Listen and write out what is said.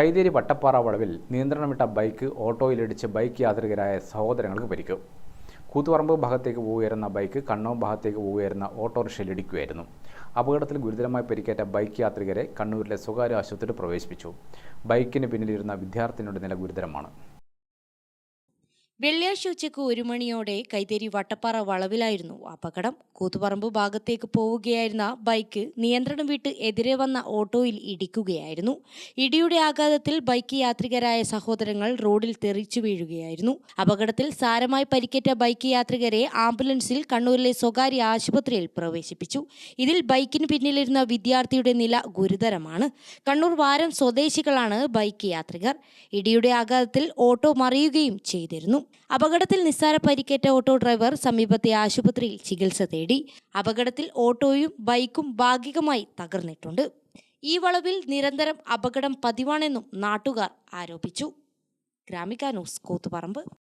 കൈതേരി വട്ടപ്പാറ വളവിൽ നിയന്ത്രണം വിട്ട ബൈക്ക് ഓട്ടോയിലിടിച്ച് ബൈക്ക് യാത്രികരായ സഹോദരങ്ങൾക്ക് പരിക്ക്. കൂത്തുപറമ്പ് ഭാഗത്തേക്ക് പോവുകയായിരുന്ന ബൈക്ക് കണ്ണൂർ ഭാഗത്തേക്ക് ഓട്ടോറിക്ഷയിൽ ഇടിക്കുകയായിരുന്നു അപകടത്തിൽ ഗുരുതരമായി പരിക്കേറ്റ ബൈക്ക് യാത്രികരെ കണ്ണൂരിലെ സ്വകാര്യ ആശുപത്രിയിൽ പ്രവേശിപ്പിച്ചു. ബൈക്കിന് പിന്നിലിരുന്ന വിദ്യാർത്ഥിനിയുടെ നില ഗുരുതരമാണ്. വെള്ളിയാഴ്ച ഉച്ചയ്ക്ക് ഒരു മണിയോടെ കൈതേരി വട്ടപ്പാറ വളവിലായിരുന്നു. അപകടം കൂത്തുപറമ്പ് ഭാഗത്തേക്ക് പോവുകയായിരുന്ന ബൈക്ക് നിയന്ത്രണം വിട്ട് എതിരെ വന്ന ഓട്ടോയിൽ ഇടിക്കുകയായിരുന്നു. ഇടിയുടെ ആഘാതത്തിൽ ബൈക്ക് യാത്രികരായ സഹോദരങ്ങൾ റോഡിൽ തെറിച്ചു വീഴുകയായിരുന്നു. അപകടത്തിൽ സാരമായി പരിക്കേറ്റ ബൈക്ക് യാത്രികരെ ആംബുലൻസിൽ കണ്ണൂരിലെ സ്വകാര്യ ആശുപത്രിയിൽ പ്രവേശിപ്പിച്ചു. ഇതിൽ ബൈക്കിന് പിന്നിലിരുന്ന വിദ്യാർത്ഥിയുടെ നില ഗുരുതരമാണ്. കണ്ണൂർ വാരം സ്വദേശികളാണ് ബൈക്ക് യാത്രികർ. ഇടിയുടെ ആഘാതത്തിൽ ഓട്ടോ മറിയുകയും ചെയ്തിരുന്നു. അപകടത്തിൽ നിസ്സാര പരിക്കേറ്റ ഓട്ടോ ഡ്രൈവർ സമീപത്തെ ആശുപത്രിയിൽ ചികിത്സ തേടി. അപകടത്തിൽ ഓട്ടോയും ബൈക്കും ഭാഗികമായി തകർന്നിട്ടുണ്ട്. ഈ വളവിൽ നിരന്തരം അപകടം പതിവാണെന്നും നാട്ടുകാർ ആരോപിച്ചു. ഗ്രാമിക ന്യൂസ് കൂത്തുപറമ്പ്.